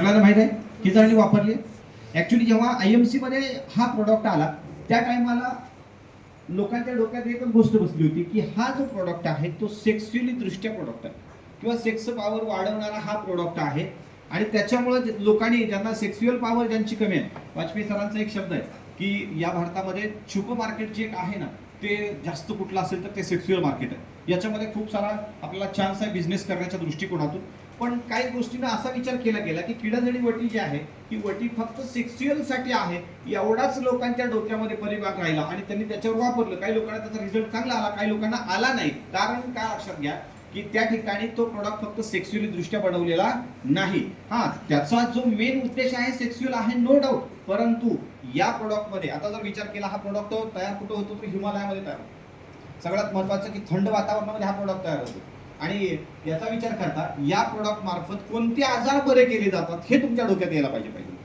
सगळ्यांना माहीत आहे? किती जणांनी वापरली. ॲक्च्युली जेव्हा आय एम सी मध्ये हा प्रोडक्ट आला त्या टायमाला लोकांच्या डोक्यात एकच गोष्ट बसली होती की हा जो प्रोडक्ट आहे तो सेक्स्युअली दृष्ट्या प्रोडक्ट आहे. किंवा सेक्स पॉवर वाढवणारा हा प्रोडक्ट आहे. आणि त्याच्यामुळे लोकांनी ज्यांना सेक्स्युअल पॉवर ज्यांची कमी आहे वाजपेयी सरांचा एक शब्द आहे की या भारतामध्ये छुप मार्केट जे एक आहे ना ते जास्त कुठलं असेल तर ते सेक्स्युअल मार्केट आहे. याच्यामध्ये खूप सारा आपल्याला चान्स आहे बिझनेस करण्याच्या दृष्टिकोनातून. पण काही गोष्टींना असा विचार केला गेला की किडाजडी वटी जी आहे ती वटी फक्त सेक्स्युअलसाठी आहे. एवढाच लोकांच्या डोक्यामध्ये परिभाग राहिला आणि त्यांनी त्याच्यावर वापरलं. काही लोकांना त्याचा रिझल्ट चांगला आला काही लोकांना आला नाही. कारण काय लक्षात घ्या की त्या ठिकाणी तो प्रोडक्ट फक्त सेक्स्युअली दृष्ट्या बनवलेला नाही. हा त्याचा जो मेन उद्देश आहे सेक्स्युअल आहे नो डाऊट परंतु या प्रोडक्टमध्ये आता जर विचार केला हा प्रोडक्ट तयार कुठं होतो? तो हिमालयामध्ये तयार होतो. सगळ्यात महत्वाचं की थंड वातावरणामध्ये हा प्रोडक्ट तयार होतो. आणि याचा विचार करता या प्रोडक्ट मार्फत कोणते आजार बरे केले जातात हे तुमच्या डोक्यात यायला पाहिजे पाहिजे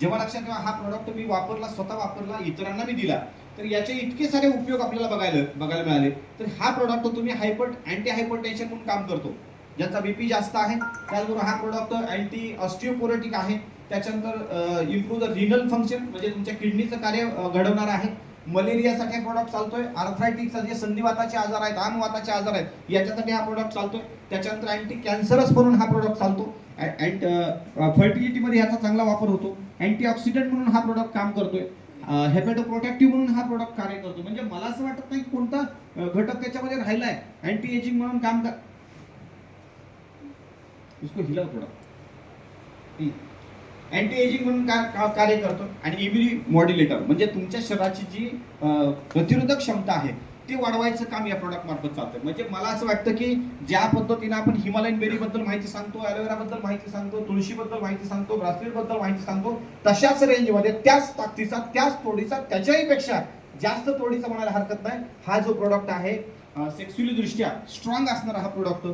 जेव्हा लक्षात ठेवा हा प्रोडक्ट मी वापरला स्वतः वापरला इतरांना मी दिला तर याचे इतके सारे उपयोग आपल्याला बघायला बघायला मिळाले. तर हा प्रोडक्ट तुम्ही हायपर अँटी हायपर टेन्शन म्हणून काम करतो. ज्याचा बीपी जास्त आहे त्याचबरोबर हा प्रोडक्ट अँटी ऑस्टिओपोरेटिक आहे. त्याच्यानंतर इम्प्रूव्ह द रिनल फंक्शन म्हणजे तुमच्या किडनीचं कार्य घडवणार आहे. मलेरियासाठी हा प्रोडक्ट चालतोय. आर्थरायटिकचा जे संधिवाताचे आजार आहेत आमवाताचे आजार आहेत याच्यासाठी हा प्रोडक्ट चालतोय. त्याच्यानंतर अँटी कॅन्सरस म्हणून हा प्रोडक्ट चालतो. अँट फर्टिलिटीमध्ये याचा चांगला वापर होतो. अँटीऑक्सिडंट म्हणून हा प्रोडक्ट काम करतोय. हेपेटो प्रोटेक्टिव्ह म्हणून हा प्रोडक्ट कार्य करतो म्हणजे मला असं वाटत नाही की कोणता घटक त्याच्यामध्ये राहिलाय. अँटी एजिंग म्हणून काम कर उसको हिला प्रोडक्ट अँटी एजिंग म्हणून का- का- कार्य करतो आणि इम्युनी मॉड्युलेटर म्हणजे तुमच्या शरीराची जी प्रतिरोधक क्षमता आहे ते वाढवायचं काम या प्रोडक्ट मार्फत चालतं म्हणजे मला असं वाटतं की ज्या पद्धतीनं आपण हिमालयन बेरीबद्दल माहिती सांगतो ॲलोवेराबद्दल माहिती सांगतो तुळशीबद्दल माहिती सांगतो ब्रासलेटबद्दल माहिती सांगतो तशाच रेंजमध्ये त्याच ताकदीचा त्याच तोडीचा त्याच्याही पेक्षा जास्त तोडीचा म्हणायला हरकत नाही. हा जो प्रोडक्ट आहे सेक्स्युअली दृष्ट्या स्ट्रॉंग असणारा हा प्रोडक्ट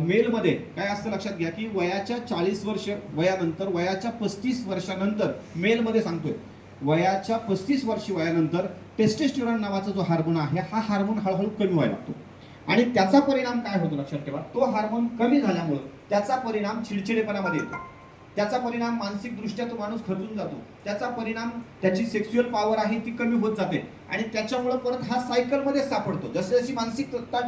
मेलमध्ये काय असतं लक्षात घ्या की वयाच्या चाळीस वर्ष वयानंतर वयाच्या पस्तीस वर्षानंतर मेलमध्ये सांगतोय. वयाच्या पस्तीस वर्षी वयानंतर टेस्टेस्टिरॉन नावाचा जो हार्मोन आहे हा हार्मोन हळूहळू कमी व्हायला लागतो. आणि त्याचा परिणाम काय होतो लक्षात ठेवा. तो हार्मोन कमी झाल्यामुळं त्याचा परिणाम चिडचिडेपणामध्ये येतो. त्याचा परिणाम मानसिकदृष्ट्या तो माणूस खचून जातो. त्याचा परिणाम त्याची सेक्स्युअल पॉवर आहे ती कमी होत जाते. आणि त्याच्यामुळं परत हा सायकलमध्ये सापडतो. जशी जशी मानसिकता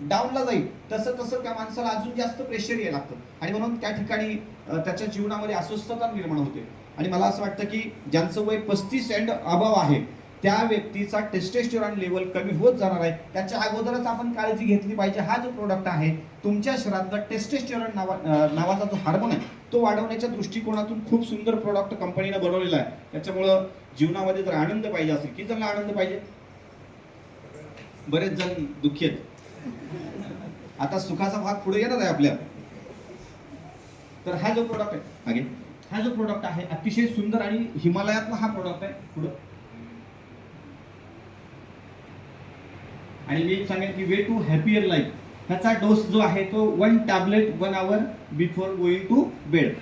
डाऊनला जाईल तसं तसं त्या माणसाला अजून जास्त प्रेशर यायला लागतं. आणि म्हणून त्या ठिकाणी त्याच्या जीवनामध्ये अस्वस्थता निर्माण होते. आणि मला असं वाटतं की ज्यांचं वय पस्तीस अँड अभाव आहे त्या व्यक्तीचा टेस्टेस्टोरॉन लेवल कमी होत जाणार आहे. त्याच्या अगोदरच आपण काळजी घेतली पाहिजे. हा जो प्रोडक्ट आहे तुमच्या शरीरातला टेस्टेस्टोरॉन नावा नावाचा जो हार्मोन आहे तो वाढवण्याच्या दृष्टिकोनातून खूप सुंदर प्रोडक्ट कंपनीनं बनवलेला आहे. त्याच्यामुळं जीवनामध्ये जर आनंद पाहिजे असेल किती जणांना आनंद पाहिजे? बरेच जण दुःखी आहेत. आता सुखाचा भाग पुढे येणार आहे आपल्या. तर हा जो प्रोडक्ट आहे मागे. हा जो प्रोडक्ट आहे अतिशय सुंदर आणि हिमालयातला हा प्रोडक्ट आहे पुढं. आणि मी एक सांगेन की वे टू हॅपियर लाईफ ह्याचा डोस जो आहे तो one tablet one hour before going to bed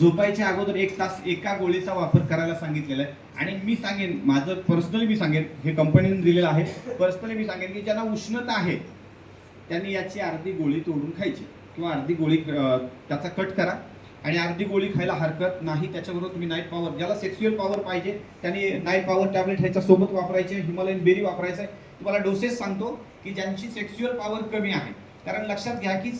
झोपायच्या अगोदर एक तास एका गोळीचा वापर करायला सांगितलेला आहे. आणि मी सांगेन माझं पर्सनली मी सांगेन हे कंपनीने दिलेलं आहे. पर्सनली मी सांगेन की ज्यांना उष्णता आहे त्यांनी याची अर्धी गोळी तोडून खायची. किंवा अर्धी गोळी त्याचा कट करा. आणि अर्धी गोळी खायला हरकत नाही त्याच्याबरोबर तुम्ही नाईट पॉवर ज्याला सेक्स्युअल पॉवर पाहिजे त्यांनी नाईट पॉवर टॅबलेट ह्याच्या सोबत वापरायचे हिमालयन बेरी वापरायचं आहे. तुम्हाला डोसेस सांगतो की ज्यांची सेक्स्युअल पॉवर कमी आहे. कारण लक्षात घ्या की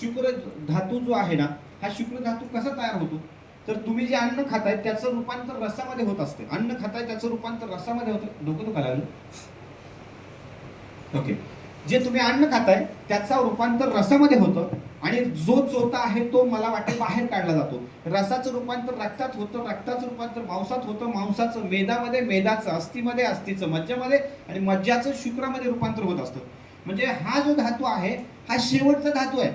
शुक्र धातू जो आहे ना हा शुक्र धातू कसा तयार होतो? तर तुम्ही जे अन्न खाताय त्याचं रूपांतर रसामध्ये होत असते. अन्न खाताय त्याचं रूपांतर रसामध्ये होतं. डोकं दुखायला लागलं. ओके जे तुम्ही अन्न खाताय त्याचा रूपांतर रसामध्ये होतं आणि जो चोता आहे तो मला वाटते बाहेर काढला जातो. रसाचं रूपांतर रक्तात होतं रक्ताचं रूपांतर मांसात होतं. मांसाचं मेदामध्ये मेदाचं अस्थिमध्ये अस्थिचं मज्जामध्ये आणि मज्जाचं शुक्रामध्ये रूपांतर होत असतं. म्हणजे हा जो धातू आहे हा शेवटचा धातू आहे.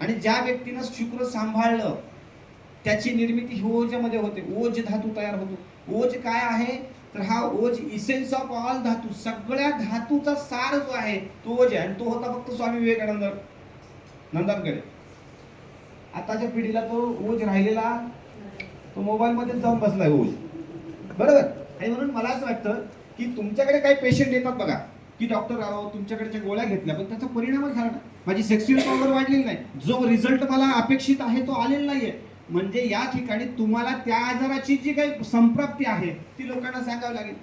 आणि ज्या व्यक्तीनं शुक्र सांभाळलं त्याची निर्मिती ओजमध्ये होते. ओज धातू तयार होतो. ओज काय आहे? तर हा ओज इसेन्स ऑफ ऑल धातू सगळ्या धातूचा सार जो आहे तो ओज आहे. आणि तो होता फक्त स्वामी विवेकानंद नंदनकडे आताच्या पिढीला तो ओज राहिलेला तो मोबाईलमध्ये जाऊन बसलाय ओज बरोबर? आणि म्हणून मला असं वाटतं की तुमच्याकडे काही पेशंट येतात बघा. की डॉक्टर राव तुमच्याकडच्या गोळ्या घेतल्या पण त्याचा परिणामच झाला ना. माझी सेक्स्युअल पॉवर वाढलेली नाही. जो रिझल्ट मला अपेक्षित आहे तो आलेला नाहीये. म्हणजे या ठिकाणी तुम्हाला त्या आजाराची जी काही संप्राप्ती आहे ती लोकांना सांगावी लागेल.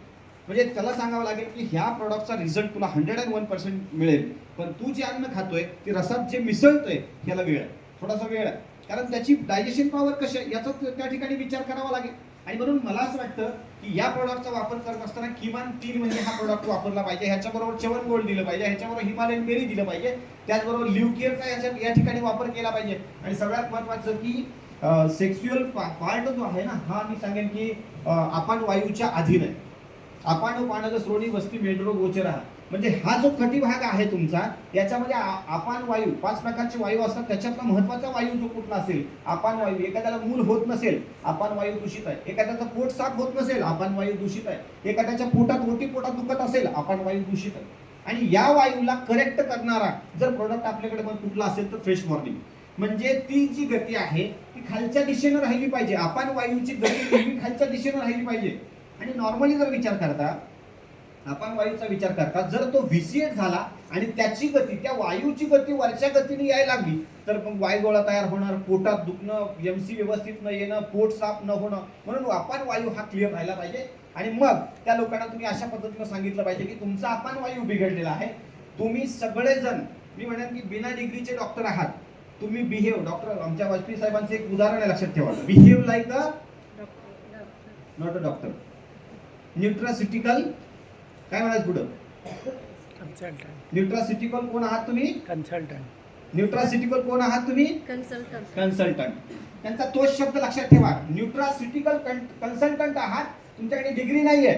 म्हणजे त्याला सांगावं लागेल की ह्या प्रॉडक्टचा रिझल्ट तुला हंड्रेड अँड वन पर्सेंट मिळेल. पण तू जे अन्न खातोय ते रसात जे मिसळतोय ह्याला वेळ आहे. थोडासा वेळ आहे. कारण त्याची डायजेशन पॉवर कशी आहे याचा त्या ठिकाणी विचार करावा लागेल. आणि म्हणून मला असं वाटतं की या प्रॉडक्टचा वापर करत असताना किमान तीन महिने हा प्रॉडक्ट वापरला पाहिजे. ह्याच्याबरोबर चवन गोल्ड दिलं पाहिजे. ह्याच्याबरोबर हिमालयन बेरी दिलं पाहिजे. त्याचबरोबर लिव्ह केअरचा याच्या या ठिकाणी वापर केला पाहिजे. आणि सगळ्यात महत्वाचं की सेक्स्युअल पार्ट जो आहे ना हा मी सांगेन की आपण वायूच्या अधीन आहे आपण पाण्याचा श्रोणी वस्ती मेंढरो गोचर. हा म्हणजे हा जो कटिभाग आहे तुमचा याच्यामध्ये आ- अपान वायू पाच प्रकारचे वायू असतात. त्याच्यातला महत्त्वाचा वायू जो कुठला असेल? अपान वायू एखाद्याला मूल होत नसेल अपान वायू दूषित आहे. एखाद्याचं पोट साफ होत नसेल अपान वायू दूषित आहे. एखाद्याच्या पोटात ओटी पोटात दुखत असेल अपान वायू दूषित आहे. आणि या वायूला करेक्ट करणारा जर प्रोडक्ट आपल्याकडे मग कुठला असेल तर फ्रेश मॉर्निंग म्हणजे ती जी गती आहे खालच्या दिशेनं राहिली पाहिजे. अपान वायूची गती नेहमी खालच्या दिशेनं राहिली पाहिजे. आणि नॉर्मली जर विचार करता आपण वायूचा विचार करता जर तो व्हिसिएट झाला आणि त्याची गती त्या वायूची गती वरच्या गतीने यायला लागली तर मग वायुगोळा तयार होणार पोटात दुखणं एमसी व्यवस्थित न येणं पोट साफ न होणं. म्हणून आपण वायू हा क्लिअर राहिला पाहिजे. आणि मग त्या लोकांना तुम्ही अशा पद्धतीनं सांगितलं पाहिजे की तुमचा आपण वायू बिघडलेला आहे. तुम्ही सगळेजण मी म्हणेन की बिना डिग्रीचे डॉक्टर आहात. तुम्ही बिहेव डॉक्टर आमच्या वाजपेयी साहेबांचं एक उदाहरण आहे लक्षात ठेवा. Behave like a not a doctor nutraceutical काय म्हणायचं पुढं? कन्सल्टंट न्यूट्रासिटिकल कोण आहात तुम्ही? कन्सल्टंट न्यूट्रासिटिकल कोण आहात तुम्ही? कन्सल्टंट कन्सल्टंट त्यांचा तोच शब्द लक्षात ठेवा. न्यूट्रासिटिकल कन्सल्टंट आहात. तुमच्याकडे डिग्री नाहीये.